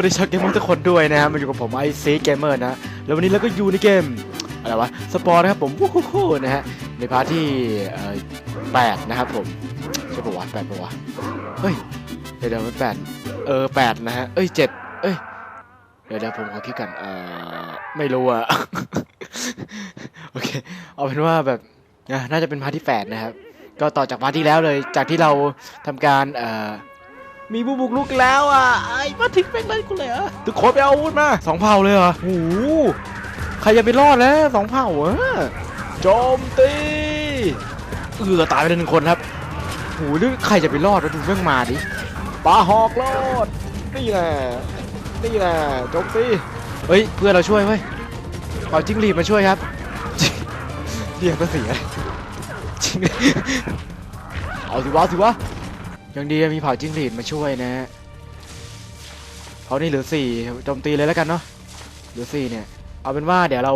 วัสดีชาวเกมเมอร์ทุกคนด้วยนะฮะมาอยู่กับผมไอซีเกมเมอร์นะ แล้ววันนี้เราก็อยู่ในเกม อะไรวะ สปอร์นะครับผมวู้ฮู้ฮู้นะฮะ ในพาร์ทที่แปดนะครับผม ใช่ปะวะแปดปะวะ เฮ้ย เดี๋ยวเดี๋ยวมันแปดเออแปดนะฮะ เอ้ยเจ็ดเอ้ย เดี๋ยวเดี๋ยวผมขอคิดกันเออไม่รู้อะโอเค เอาเป็นว่าแบบอะน่าจะเป็นพาร์ทที่แปดนะครับ ก็ต่อจากพาร์ทที่แล้วเลย จากที่เราทำการเอ่อ มีผู้บุกลุกแล้วอะไอ้มาถึงเป็นไรกูเลยเหรอทุกคนไปเอาอาวุธมาสองเผ่าเลยเหรอโอ้โหใครจะไปรอดแล้วสองเผ่าเหรอโจมตีเออตายไปหนึ่งคนครับโอ้โหหรือใครจะไปรอดวะดูเรื่องมาดิปลาหอกรอดนี่แหละนี่แหละโจมตีเฮ้ยเพื่อนเราช่วยเว้ยเอาจิ้งหรีดมาช่วยครับเรียกก็เสียจริงเอาสิวะเอาสิวะ ยังดีมีเผ่าจิ้งหรีดมาช่วยนะฮะเผ่านี่เหลือสี่โจมตีเลยแล้วกันเนาะเหลือสี่เนี่ย เอาเป็นว่าเดี๋ยวเรา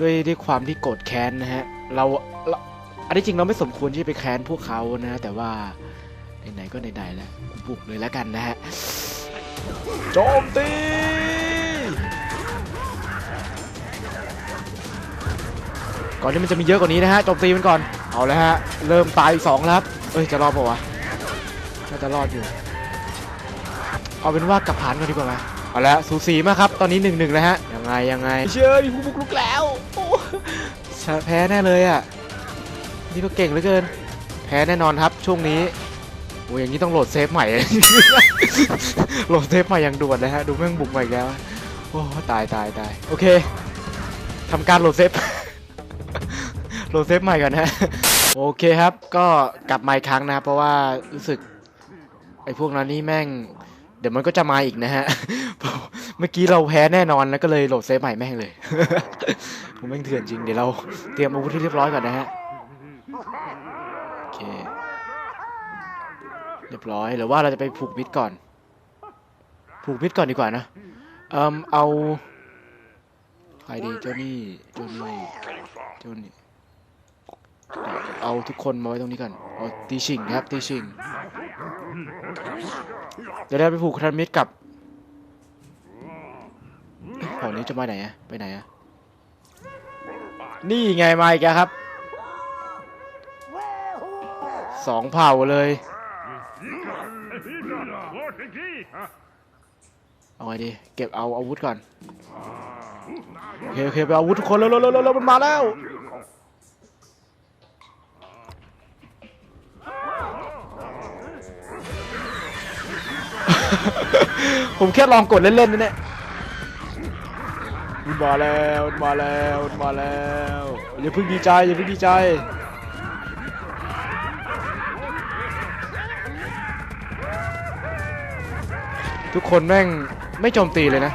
ด้วยด้วยความที่โกรธแค้นนะฮะเราเราอันที่จริงเราไม่สมควรที่จะไปแค้นพวกเขานะ แต่ว่าไหนๆก็ไหนๆแล้วบุกเลยแล้วกันนะฮะโจมตีก่อนที่มันจะมีเยอะกว่านี้นะฮะโจมตีมันก่อนเอาแล้วฮะเริ่มตายอีกสองแล้วครับเอ้ยจะรอดปะวะน่าจะรอดอยู่ เอาเป็นว่ากลับผ่านกันดีกว่าไหมเอาละสูสีมากครับ ตอนนี้หนึ่งหนึ่งแล้วฮะ ยังไงยังไง เชื่อมีผู้บุกลุกแล้วโอ้ชะแพ้แน่เลยอะ นี่ก็เก่งเหลือเกิน แพ้แน่นอนครับช่วงนี้โอ้ยอย่างนี้ต้องโหลดเซฟใหม่ โหลดเซฟใหม่อย่างด่วนเลยฮะ ดูแม่งบุกมาอีกแล้ว โอ้ตายตายตายโอเคทำการโหลดเซฟ โหลดเซฟใหม่ก่อนนะโอเคครับ ก็กลับมาอีกครั้งนะครับ เพราะว่ารู้สึกไอ้พวกนั้นนี่แม่ง เดี๋ยวมันก็จะมาอีกนะฮะ เมื่อกี้เราแพ้แน่นอนแล้วก็เลยโหลดเซฟใหม่แม่งเลยผมแม่งเถื่อนจริงเดี๋ยวเราเตรียมอาวุธที่เรียบร้อยก่อนนะฮะโอเคเรียบร้อยหรือว่าเราจะไปผูกมิดก่อน ผูกมิดก่อนดีกว่านะเอ่มเอาใครดีเจ้านี่เจ้านี่เจ้านี่เอาทุกคนมาไว้ตรงนี้ก่อนเอาตีชิงครับตีชิง เดี๋ยวได้ไปผูกคันมิตรกับเอ๊ะเผ่านี้จะมาไหนอะไปไหนอะนี่ไงมาอีกครับสองเผ่าเลยเอาไงดีเก็บเอาอาวุธก่อนโอเคโอเคไปอาวุธทุกคนเร็วเร็วเร็วเร็วมันมาแล้ว ผมแค่ลองกดเล่นๆนะเนี่ยมันมาแล้วมันมาแล้วมันมาแล้วอย่าเพิ่งดีใจอย่าเพิ่งดีใจทุกคนแม่งไม่โจมตีเลยนะ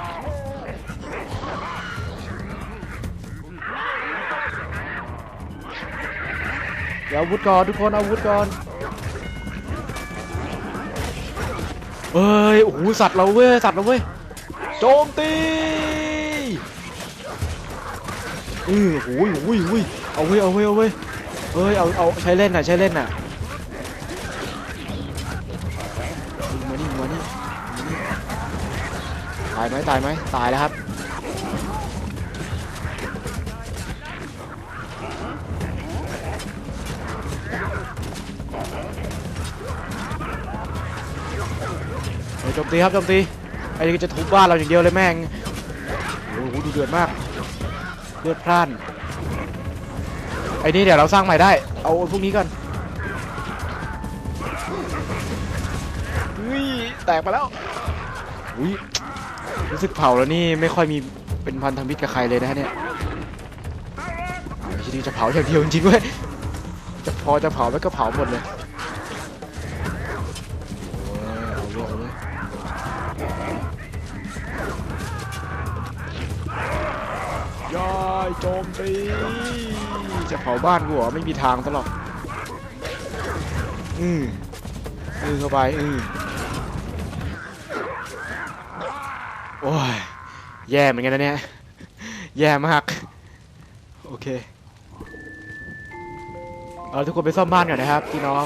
เดี๋ยวอาวุธก่อนทุกคนอาอาวุธก่อน เอ้ย โอ้โห สัตว์เราเว้ย สัตว์เราเว้ย โจมตีอือโอ้ยโอ้ยโอ้ยเอาเว้ย เอาเว้ย เอาเว้ยเอ้ย เอา เอาใช้เล่นน่ะ ใช้เล่นน่ะมานี่มานี่มานี่ตายไหมตายไหมตายแล้วครับ ตีครับโจมตีไอ้นี่ก็จะทุบบ้านเราอย่างเดียวเลยแม่งโอ้โหดูเดือดมากเลือดพล่านไอ้นี่เดี๋ยวเราสร้างใหม่ได้ เอาพวกนี้ก่อนอุ้ยแตกไปแล้วอุ้ยรู้สึกเผาแล้วนี่ไม่ค่อยมีเป็นพันธมิตรกับใครเลยนะฮะเนี่ยไม่ใช่ที่จะเผาอย่างเดียวจริงๆเว้ยจะพอจะเผาแล้วก็เผาหมดเลย ยายโจมตีจะเผาบ้านกูเหรอไม่มีทางตลอดอืมอือเข้าไปอือโอ้ยแย่เหมือนกันนะเนี่ย แย่มาก โอเคเอาทุกคนไปซ่อมบ้านก่อนนะครับพี่น้อง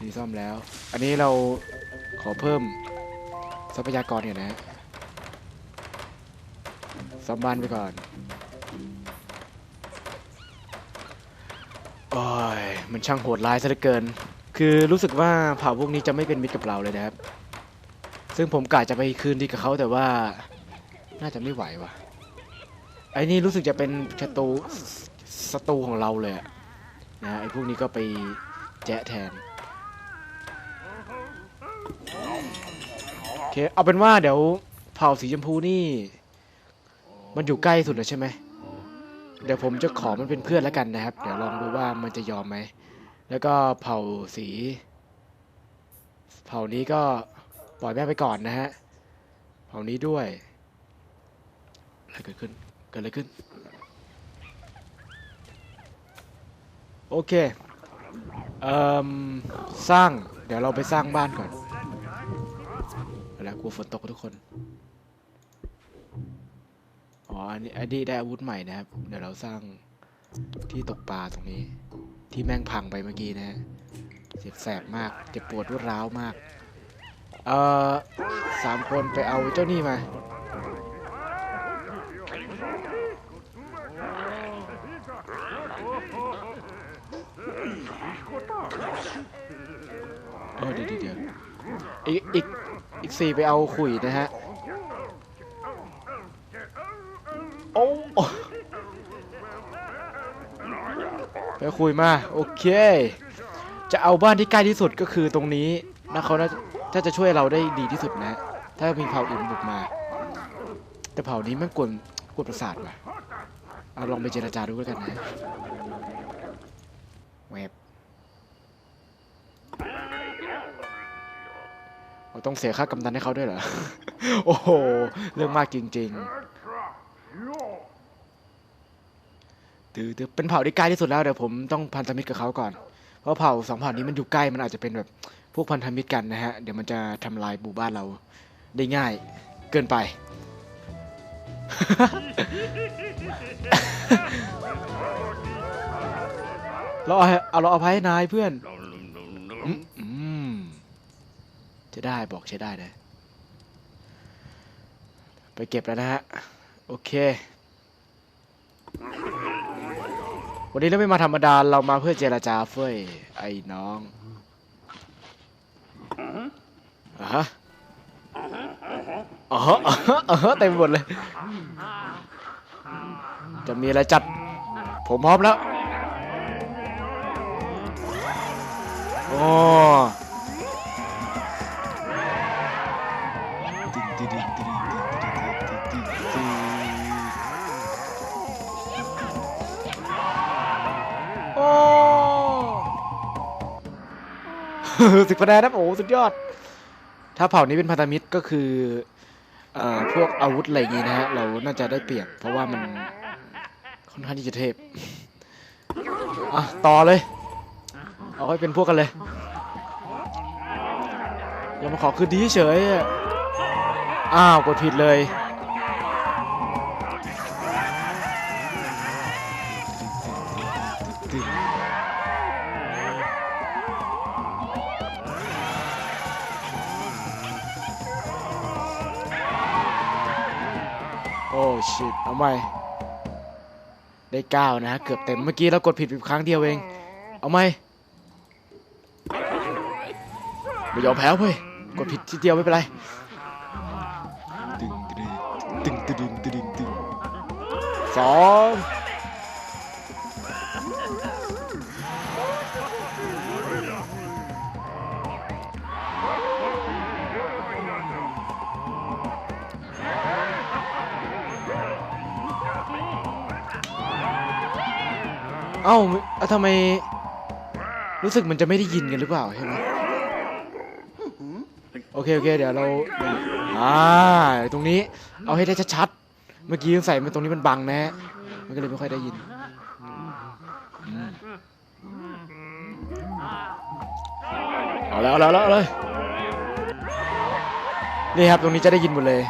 นี่ซ่อมแล้ว อันนี้เราขอเพิ่มทรัพยากรเนี่ยนะฮะซ่อมบ้านไปก่อน อยมันช่างโหดร้ายซะเหลือเกิน คือรู้สึกว่าเผ่าพวกนี้จะไม่เป็นมิตรกับเราเลยนะครับ ซึ่งผมกะจะไปคืนดีกับเขาแต่ว่า น่าจะไม่ไหววะไอ้นี่รู้สึกจะเป็นศัตรูศัตรูของเราเลยอะนะไอ้พวกนี้ก็ไปแจะแทนโอเคเอาเป็นว่าเดี๋ยวเผ่าสีชมพูนี่ มันอยู่ใกล้สุดแล้วใช่ไหม เดี๋ยวผมจะขอมันเป็นเพื่อนแล้วกันนะครับ เดี๋ยวลองดูว่ามันจะยอมไหม แล้วก็เผ่าสี เผ่านี้ก็ปล่อยแม่ไปก่อนนะฮะ เผ่านี้ด้วย อะไรเกิดขึ้น เกิดอะไรขึ้น โอเค เอ่อ สร้าง เดี๋ยวเราไปสร้างบ้านก่อน แล้วกลัวฝนตกทุกคน อ๋อ อันนี้อันนี้ได้อาวุธใหม่นะครับ เดี๋ยวเราสร้างที่ตกปลาตรงนี้ ที่แม่งพังไปเมื่อกี้นะฮะเจ็บแสบมาก เจ็บปวดรวดร้าวมาก เอ่อสามคนไปเอาเจ้านี่มา เออเดี๋ยวเดี๋ยวเดี๋ยวอีกอีกอีกสี่ไปเอาขุยนะฮะ โอ้โอ้ไปคุยมาโอเค จะเอาบ้านที่ใกล้ที่สุดก็คือตรงนี้นะเขาถ้าจะช่วยเราได้ดีที่สุดนะ ถ้ามีเผ่าอื่นบุกมา แต่เผ่านี้มันกวนกวนประสาทว่ะเอาลองไปเจรจาดูแล้วกันนะเว็บเราต้องเสียค่ากำนันให้เขาด้วยเหรอ โอ้โห เรื่องมากจริง ๆ ตือตือเป็นเผ่าที่ใกล้ที่สุดแล้วเดี๋ยวผมต้องพันธมิตรกับเขาก่อน เพราะเผ่าสองเผ่านี้มันอยู่ใกล้มันอาจจะเป็นแบบพวกพันธมิตรกันนะฮะเดี๋ยวมันจะทำลายหมู่บ้านเราได้ง่ายเกินไป เราเอาเอาเราเอาภัยให้นายเพื่อนจะได้บอกใช้ได้นะไปเก็บแล้วนะฮะ โอเค วันนี้เราไม่มาธรรมดาเรามาเพื่อเจรจาเฟ้ยไอ้น้องอะฮะอ๋ออ๋ออ๋อเต็มไปหมดเลย จะมีอะไรจัด ผมพร้อมแล้ว โอ้ สิบคะแนนนะโอ้สุดยอด ถ้าเผ่านี้เป็นพันธมิตรก็คือเอ่อพวกอาวุธอะไรอย่างงี้นะฮะเราน่าจะได้เปรียบเพราะว่ามันค่อนข้างที่จะเทพอะต่อเลย เอาให้เป็นพวกกันเลยอย่ามาขอคืนดีเฉยอ้าวกดผิดเลย อ้ชิตเอาใหม่ได้เก้านะฮะเกือบเต็มเมื่อกี้เรากดผิดไปครั้งเดียวเอง เอาใหม่ไม่ยอมแพ้เว้ยกดผิดทีเดียวไม่เป็นไรตึงตึงตึงตึงตึงตึงสอง เอ้าอ้าทำไม รู้สึกมันจะไม่ได้ยินกันหรือเปล่าใช่ไหมโอเคโอเค เดี๋ยวเราอ่าตรงนี้เอาให้ได้ชัดๆเมื่อกี้ยังใส่มันตรงนี้มันบังนะฮะมันก็เลยไม่ค่อยได้ยินเอาแล้วเอาแล้วเลยนี่ครับตรงนี้จะได้ยินหมดเลย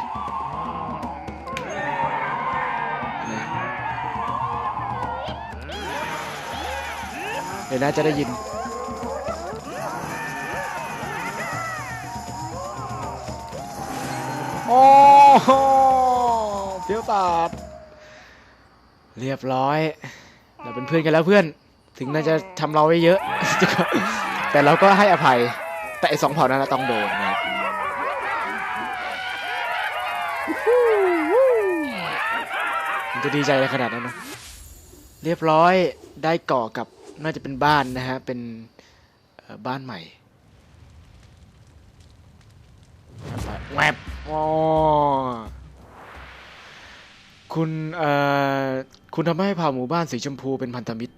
เดี๋ยวนะจะได้ยินโโหเฟี้ยวตาด เรียบร้อย เราเป็นเพื่อนกันแล้วเพื่อน ถึงน่าจะทำเราไว้เยอะ แต่เราก็ให้อภัย แต่ไอสองเผ่านั้นนะต้องโดนนะครับมันจะดีใจอะไรขนาดนั้นนะเรียบร้อยได้ก่อกับ น่าจะเป็นบ้านนะฮะ เป็นเอ่อบ้านใหม่แวบอ๋อคุณเอ่อคุณทำให้เผ่าหมู่บ้านสีชมพูเป็นพันธมิตร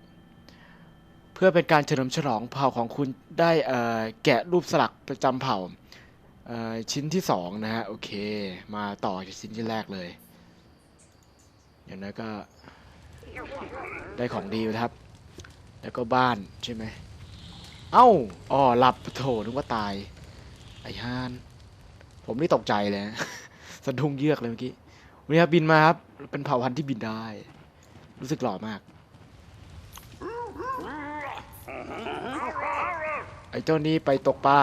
เพื่อเป็นการเฉลิมฉลองเผ่าของคุณได้เอ่อแกะรูปสลักประจำเผ่าเอ่อชิ้นที่สองนะฮะ โอเค มาต่อจากชิ้นที่แรกเลยอย่างนั้นก็ได้ของดีนะครับ แล้วก็บ้านใช่ไหมเอ้าอ๋อหลับโถนึกว่าตาย ไอ้ฮานผมนี่ตกใจเลยนะสะดุ้งเยือกเลยเมื่อกี้วันนี้ครับบินมาครับ เป็นเผ่าพันธุ์ที่บินได้ รู้สึกหล่อมาก ไอ้เจ้านี้ไปตกปลา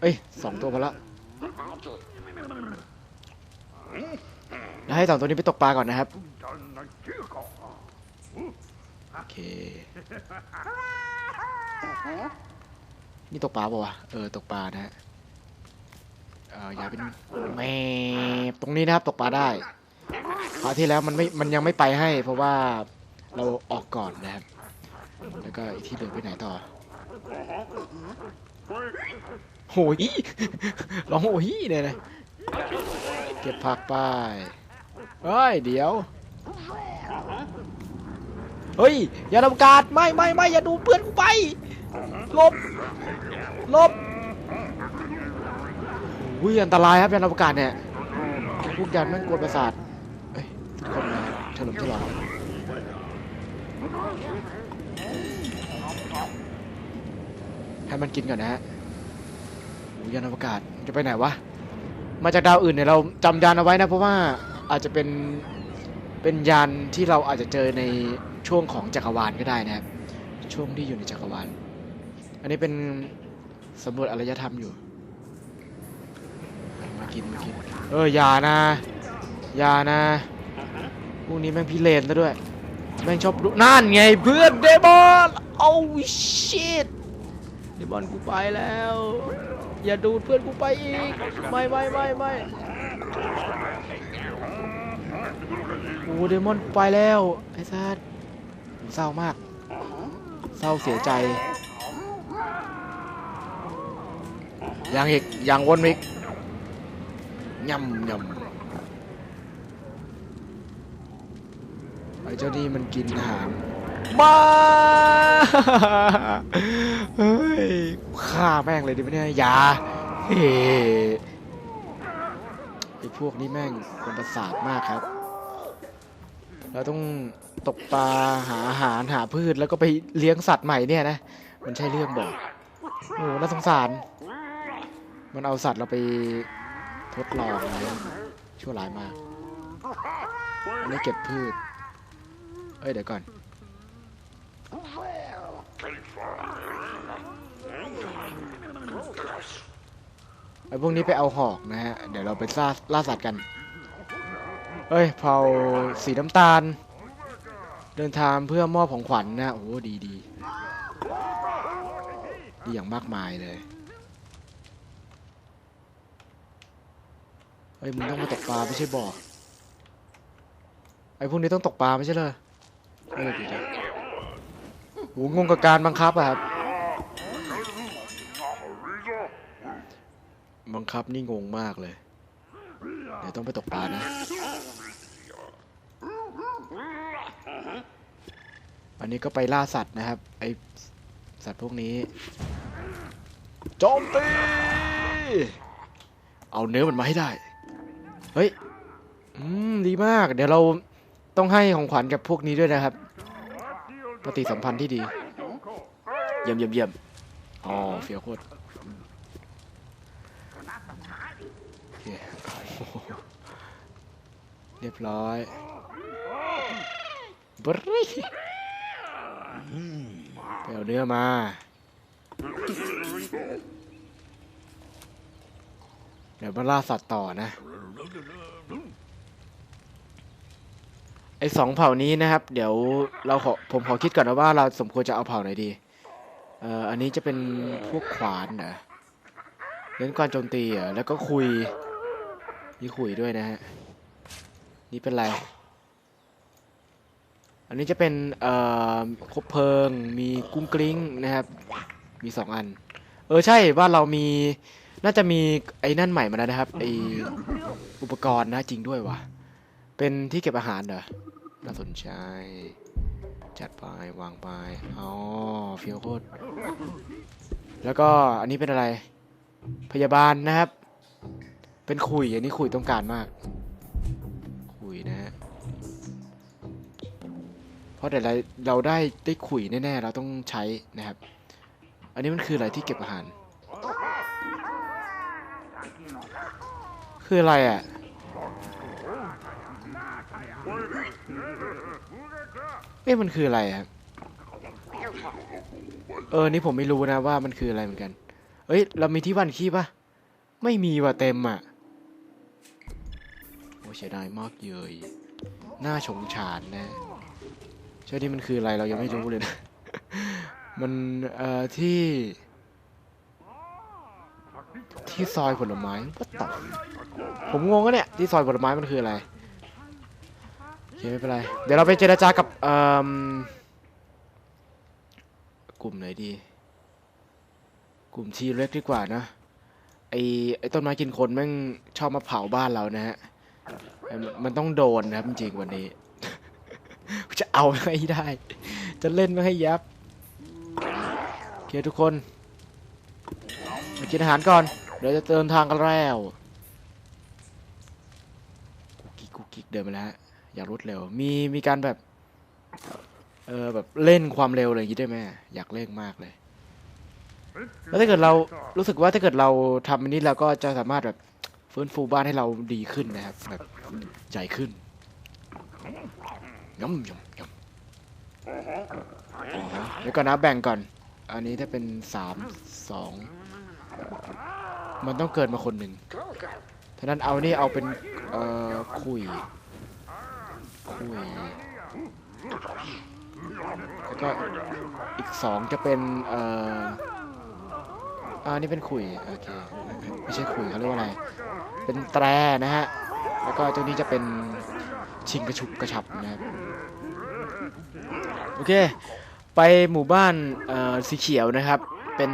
เอ้ยสองตัวพอละแล้วให้สองตัวนี้ไปตกปลาก่อนนะครับ โอเค นี่ตกปลาป่าวะ เออ ตกปลานะฮะเอออย่าเป็นแมบตรงนี้นะครับตกปลาได้คราวที่แล้วมันไม่ มันยังไม่ไปให้ เพราะว่าเราออกก่อนนะครับ แล้วก็อีกที่เหลือไปไหนต่อโหยร้องโหยเนี่ยนะเก็บผักไปเฮ้ย เดี๋ยว เฮ้ย อย่าทำการไม่ไม่ไม่อย่าดูเพื่อนกูไปหลบหลบอุ้ยอันตรายครับยานอวกาศเนี่ยพวกยานแม่งกวนประสาทเอ้ยคนมาเฉลิมฉลองให้มันกินก่อนนะฮะยยานอวกาศจะไปไหนวะ มาจากดาวอื่นเนี่ยเราจำยานเอาไว้นะเพราะว่าอาจจะเป็นเป็นยานที่เราอาจจะเจอใน ช่วงของจักรวาลก็ได้นะครับ ช่วงที่อยู่ในจักรวาล อันนี้เป็นสำรวจอารยธรรมอยู่ มากินมากิน เอออย่านะอย่านะพวกนี้แม่งพิเรนซะด้วย แม่งชอบดูนั่นไงเพื่อนเดมอนโอ้ชิตเดมอนกูไปแล้ว อย่าดูดเพื่อนกูไปอีก ไม่ไม่ไม่ไม่โอ้เดมอนไปแล้วไอ้ซัด เศร้ามาก เศร้าเสียใจยังอีกยังวนอีกย่ำย่ำไอ้เจ้านี่มันกินอาหารมาเฮ้ยฆ่าแม่งเลยดิไม่เนี่ยอย่าเฮ้ไอ้พวกนี้แม่งคนประสาทมากครับ เราต้องตกปลาหาอาหารหาพืชแล้วก็ไปเลี้ยงสัตว์ใหม่เนี่ยนะ มันใช่เรื่องบอกโอ้โหน่าสงสาร มันเอาสัตว์เราไปทดลองอะไรชั่วร้ายมากอันนี้เก็บพืช เอ้ยเดี๋ยวก่อน ไอ้พวกนี้ไปเอาหอกนะฮะ เดี๋ยวเราไปล่าล่าสัตว์กัน เฮ้ยเผาสีน้ำตาล เดินทางเพื่อมอบของขวัญนะโอ้ดีดีดีอย่างมากมายเลยเฮ้ยมึงต้องมาตกปลาไม่ใช่บอกไอ้พวกนี้ต้องตกปลาไม่ใช่เลยเออดีจ้ะโหงงกับการบังคับอะครับบังคับนี่งงมากเลย เดี๋ยวต้องไปตกปลานะ อันนี้ก็ไปล่าสัตว์นะครับ ไอสัตว์พวกนี้ โจมตี เอาเนื้อมันมาให้ได้ เฮ้ย อืม ดีมาก เดี๋ยวเราต้องให้ของขวัญกับพวกนี้ด้วยนะครับ ปฏิสัมพันธ์ที่ดี เยี่ยมเยี่ยมเยี่ยมอ๋อเฟียวโคตรโอเคโอ้โหเรียบร้อยบริ ไปเอาเนื้อมา เดี๋ยวมาล่าสัตว์ต่อนะ ไอสองเผ่านี้นะครับ เดี๋ยวเราขอผมขอคิดก่อนนะว่าเราสมควรจะเอาเผ่าไหนดี เอ่อ อันนี้จะเป็นพวกขวานเหรอเน้นการโจมตีเหรอแล้วก็คุยมีคุยด้วยนะฮะ นี่เป็นไร อันนี้จะเป็นเอ่อคบเพลิง มีกุ้งกลิ้งนะครับ มีสองอัน เออใช่บ้าเรามีน่าจะมีไอ้นั่นใหม่มาแล้วนะครับไออุปกรณ์นะจริงด้วยวะเป็นที่เก็บอาหารเหรอน่าสนใจ จัดไปวางไปอ๋อเฟียวโคตรแล้วก็อันนี้เป็นอะไร พยาบาลนะครับ เป็นขุยอันนี้ขุยต้องการมาก เพราะเดี๋ยวเราเราได้ได้ขุยแน่ๆ เราต้องใช้นะครับ อันนี้มันคืออะไรที่เก็บอาหาร คืออะไรอะ เอ๊ะมันคืออะไรครับเออ นี่ผมไม่รู้นะว่ามันคืออะไรเหมือนกัน เอ้ย เรามีที่วันขี้ปะไม่มีว่ะเต็มอะ โอ้เสียดายมากเยยน่าชงชานนะ ใช่นี่มันคืออะไรเรายังไม่รู้เลยนะ มันเอ่อที่ ที่ซอยผลไม้ก็ตับผมงงอะเนี่ย ที่ซอยผลไม้มันคืออะไรโอเคไม่เป็นไร เดี๋ยวเราไปเจรจากับเอ่มกลุ่มไหนดี กลุ่มทีเล็กดีกว่านะไอไอต้นไม้กินคนแม่งชอบมาเผาบ้านเรานะฮะไอ้มันมันต้องโดนนะครับจริงๆวันนี้ จะเอาให้ได้ จะเล่นไม่ให้ยับโอเคทุกคนมากินอาหารก่อน เดี๋ยวจะเดินทางกันแล้วกุกกิกกุกกิกเดินมาแล้ว อยากรวดเร็ว มีมีการแบบ เออแบบเล่นความเร็วอะไรอย่างงี้ได้ไหมอยากเล่นมากเลยแล้วถ้าเกิดเรารู้สึกว่าถ้าเกิดเราทำอันนี้เราก็จะสามารถแบบฟื้นฟูบ้านให้เราดีขึ้นนะครับแบบใหญ่ขึ้น ยำยำยำอ๋อเดี๋ยวก่อนนะแบ่งก่อน อันนี้ถ้าเป็นสามสองมันต้องเกิดมาคนหนึ่งท่านั้นเอานี่เอาเป็นเอ่อคุยคุยแล้วก็อีกสองจะเป็นเอ่ออ่านี่เป็นขุยโอเคไม่ใช่ขุยเขาเรียกว่าอะไร เป็นแตรนะฮะ แล้วก็ตัวนี้จะเป็นชิงกระชุบกระชับนะครับ โอเค ไปหมู่บ้านสีเขียวนะครับ เป็น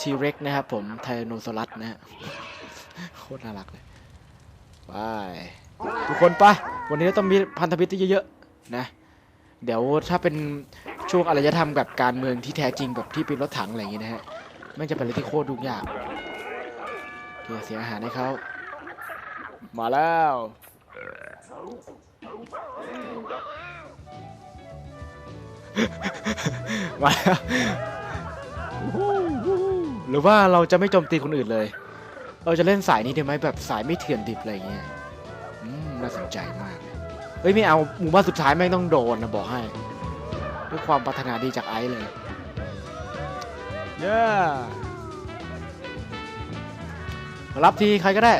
ทีเร็กนะครับผม ไทโนซอรัสนะฮะ โคตรน่ารักเลยไปทุกคนไปะวันนี้เราต้องมีพันธมิตรที่เยอะๆนะ เดี๋ยวถ้าเป็นช่วงอารยธรรมกับการเมืองที่แท้จริงแบบที่เป็นรถถังอะไรอย่างงี้นะฮะไม่งจะเป็นอะไรที่โคตรยุ่งยากโอเคเสียอาหารให้เขามาแล้ว มาหรือว่าเราจะไม่โจมตีคนอื่นเลย เราจะเล่นสายนี้ได้ไหมแบบสายไม่เถื่อนดิบอะไรเงี้ยน่าสนใจมาก เฮ้ยไม่เอาหมู่บ้านสุดท้ายแม่งต้องโดนนะบอกให้ ด้วยความปรารถนาดีจากไอซ์เลย เย้รับทีใครก็ได้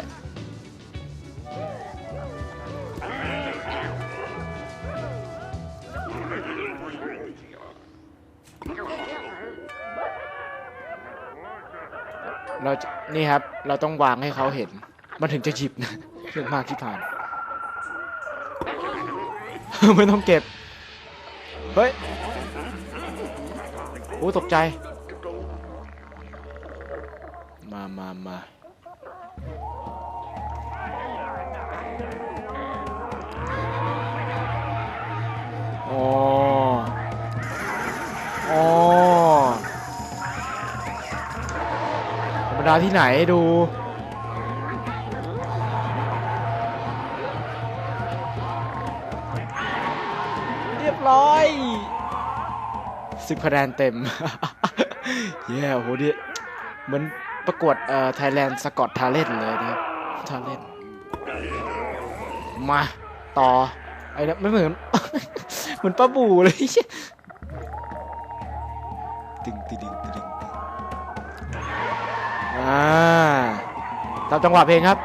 เรานี่ครับ เราต้องวางให้เขาเห็น มันถึงจะหยิบนะเรื่องมากที่ผ่าน ไม่ต้องเก็บ เฮ้ยโอ้ตกใจ มามามาาที่ไหนดู เรียบร้อยสิบคะแนนเต็ม เย้โหดิเหมือนประกวดเอ่อไทยแลนด์สกอตทาเลนเลยนะครับทาเลนมา ต่อ ไอ้นี่ไม่เหมือน เหมือนป้าบูเลย จังหวะเพลงครับ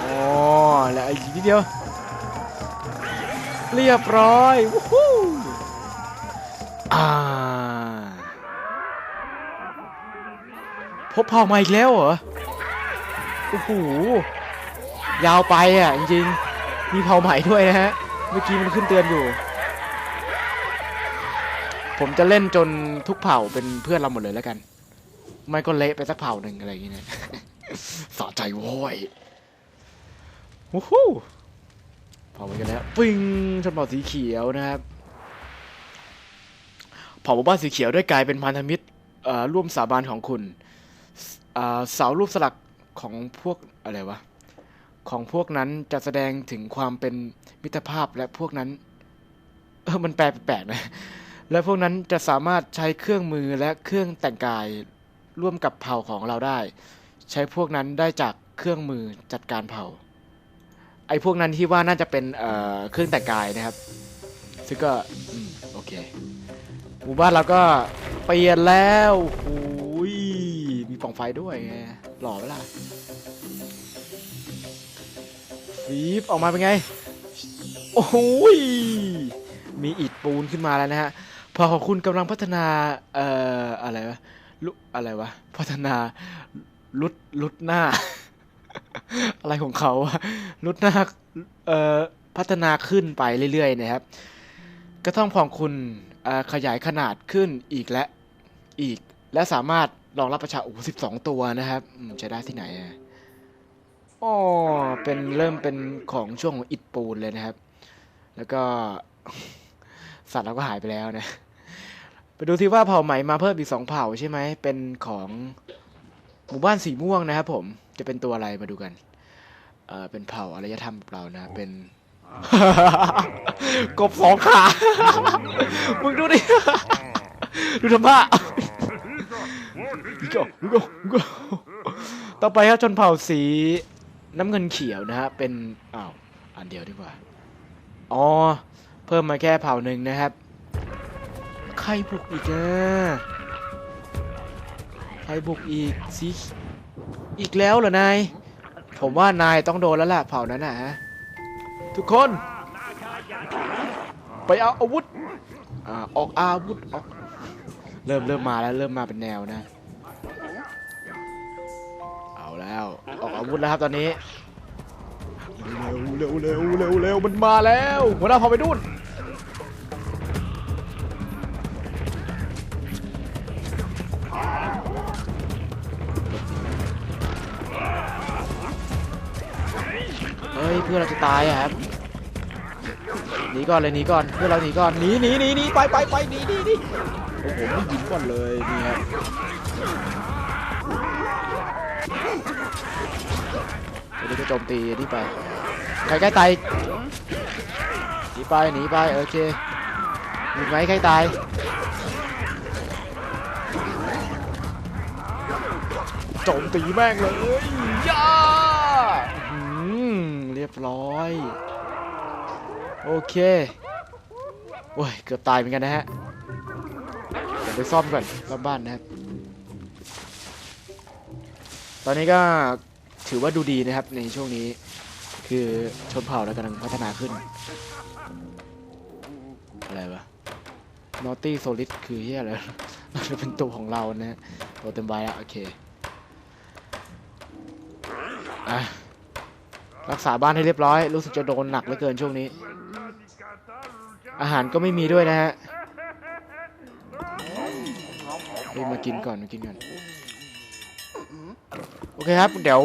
โอ้และอีกนิดเดียว เรียบร้อยวู้ฮู้อ่าพบเผ่ามาอีกแล้วเหรอโอ้โหยาวไปอะจริงๆมีเผ่าใหม่ด้วยนะฮะ เมื่อกี้มันขึ้นเตือนอยู่ ผมจะเล่นจนทุกเผ่าเป็นเพื่อนเราหมดเลยแล้วกัน ไม่ก็เละไปสักเผ่าหนึ่งอะไรอย่างเงี้ยสะใจโว้ยวู้ฮู้เผาไปกันแล้วปิ้งชนเผ่าสีเขียวนะครับเผ่าบ้านสีเขียวได้กลายเป็นพันธมิตรร่วมสาบานของคุณเสารูปสลักของพวกอะไรวะของพวกนั้นจะแสดงถึงความเป็นมิตรภาพและพวกนั้น เออมันแปลแปลกๆนะ และพวกนั้นจะสามารถใช้เครื่องมือและเครื่องแต่งกายร่วมกับเผ่าของเราได้ ใช้พวกนั้นได้จากเครื่องมือจัดการเผ่า ไอ้พวกนั้นที่ว่าน่าจะเป็นเเครื่องแต่งกายนะครับ ซึ่งก็อโอเคหมู่บ้านเราก็เปลี่ยนแล้วโอ้ยมีปล่องไฟด้วยไงหล่อไหมล่ะฟีบออกมาเป็นไง โอ้ยมีอิฐปูนขึ้นมาแล้วนะฮะ พอคุณกำลังพัฒนาเอ่ออะไรวะลุอะไรวะ พัฒนาลุดลุดหน้า อะไรของเขาอะลุดหน้าเอ่อพัฒนาขึ้นไปเรื่อยๆนะครับ กระท่อมของคุณเอ่อขยายขนาดขึ้นอีกและอีก และสามารถรองรับประชาโอ้สิบสองตัวนะครับจะได้ที่ไหนอะอ๋อเป็นเริ่มเป็นของช่วงของอิฐปูนเลยนะครับ แล้วก็สัตว์เราก็หายไปแล้วนะ ไปดูที่ว่าเผ่าใหม่มาเพิ่มอีกสองเผ่าใช่ไหม เป็นของหมู่บ้านสีม่วงนะครับผม จะเป็นตัวอะไรมาดูกัน เอ่อเป็นเผ่าอารยธรรมเรานะ เป็น กบสองขา มึงดูดิ ดูทำบ้าดูก็ดูก็ดูก็ต่อไปครับชนเผ่าสีน้ำเงินเขียวนะฮะ เป็น อ้าว อันเดียวดีกว่า อ๋อ เพิ่มมาแค่เผ่าหนึ่งนะครับ ใครบุกอีกอะใครบุกอีกสีอีกแล้วเหรอนาย ผมว่านายต้องโดนแล้วล่ะเผ่านั้นนะฮะทุกคน ไปเอาอาวุธอ่าออกอาวุธออกเริ่มเริ่มมาแล้วเริ่มมาเป็นแนวนะ เอาแล้วออกอาวุธแล้วครับตอนนี้เร็วเร็วเร็วเร็วเร็วมันมาแล้วหัวหน้าพอไปดูน เพื่อนเราจะตายครับหนีก่อนเลยหนีก่อนเพื่อนเราหนีก่อนหนีหนีหนีหนีไปไปไปหนีหนีหนีโอ้โหไม่ยิงก่อนเลยนี่ครับเดี๋ยวจะโจมตีนี่ไปใครใกล้ตายหนีไปหนีไปโอเคมีไหมใกล้ตายโจมตีแม่งเลยย่า รียบร้อย โอเคโอ้ยเกือบตายเหมือนกันนะฮะเดี๋ยวไปซ่อมก่อนซ่อมบ้านนะครับ ตอนนี้ก็ถือว่าดูดีนะครับในช่วงนี้ คือชนเผ่าเรากำลังพัฒนาขึ้น อะไรวะนอตตี้โซลิดคือเฮียอะไรมันจะเป็นตัวของเรานะฮะตัวเต็มใบล้วโอเค อะ รักษาบ้านให้เรียบร้อย รู้สึกจะโดนหนักเหลือเกินช่วงนี้ อาหารก็ไม่มีด้วยนะฮะเฮ้ยมากินก่อนมากินก่อน โอเคครับ เดี๋ยว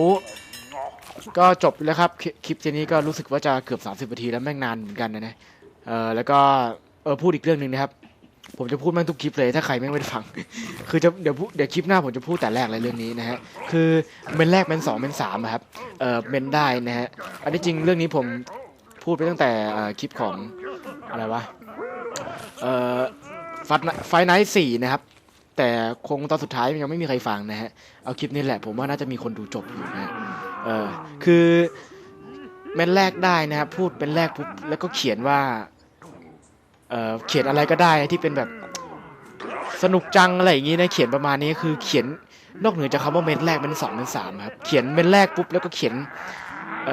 ก็จบแล้วครับคลิคลิปเจนี้ก็รู้สึกว่าจะเกือบ 30นาทีแล้วแม่งนานเหมือนกันนะนะเออแล้วก็เออพูดอีกเรื่องหนึ่งนะครับ ผมจะพูดแม่งทุกคลิปเลยถ้าใครแม่งไม่ได้ฟัง คือจะเดี๋ยวเดี๋ยวคลิปหน้าผมจะพูดแต่แรกเลยเรื่องนี้นะฮะคือเมนแรกเมนสองเมนสามครับเออเมนได้นะฮะอันที่จริงเรื่องนี้ผมพูดไปตั้งแต่คลิปของอะไรวะเอ่อฟัดไฟไนท์สี่นะครับ แต่คงตอนสุดท้ายยังไม่มีใครฟังนะฮะเอาคลิปนี้แหละผมว่าน่าจะมีคนดูจบอยู่นะฮะเออคือเมนแรกได้นะครับพูดเป็นแรกปุ๊บแล้วก็เขียนว่า เขียนอะไรก็ได้ที่เป็นแบบสนุกจังอะไรอย่างงี้นะเขียนประมาณนี้คือเขียนนอกเหนือจากคำว่าเม็นแรกเป็นสองเป็นสามครับเขียนเม็นแรกปุ๊บแล้วก็เขียนเ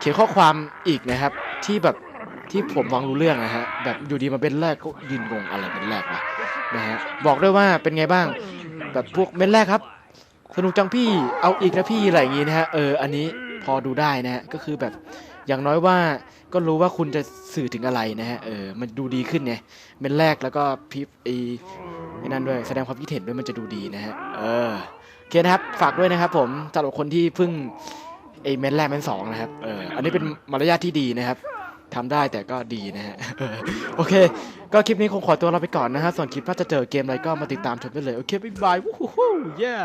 เขียนข้อความอีกนะครับ ที่แบบที่ผมฟังรู้เรื่องนะฮะแบบอยู่ดีมาเป็นแรกก็ยืนงงอะไรเป็นแรกวะนะฮะบอกด้วยว่าเป็นไงบ้างแบบพวกเม็ดแรกครับ สนุกจังพี่เอาอีกนะพี่อะไรอย่างงี้นะฮะเอออันนี้พอดูได้นะฮะก็คือแบบอย่างน้อยว่า ก็รู้ว่าคุณจะสื่อถึงอะไรนะฮะเออมันดูดีขึ้นไงเม็ดแรกแล้วก็พิฟไอไอ้นั่นด้วยแสดงความคิดเห็นด้วยมันจะดูดีนะฮะเออโอเคนะครับฝากด้วยนะครับ ผมสำหรับคนที่เพิ่งไอเม็ดแรกเม็ดสองนะครับเอออันนี้เป็นมารยาทที่ดีนะครับทำได้แต่ก็ดีนะฮะโอเค ก็คลิปนี้คงขอตัวลาไปก่อนนะฮะส่วนคลิปว่าจะเจอเกมอะไรก็มาติดตามชมได้เลย โอเคบ๊ายบายวู้ฮู้เย้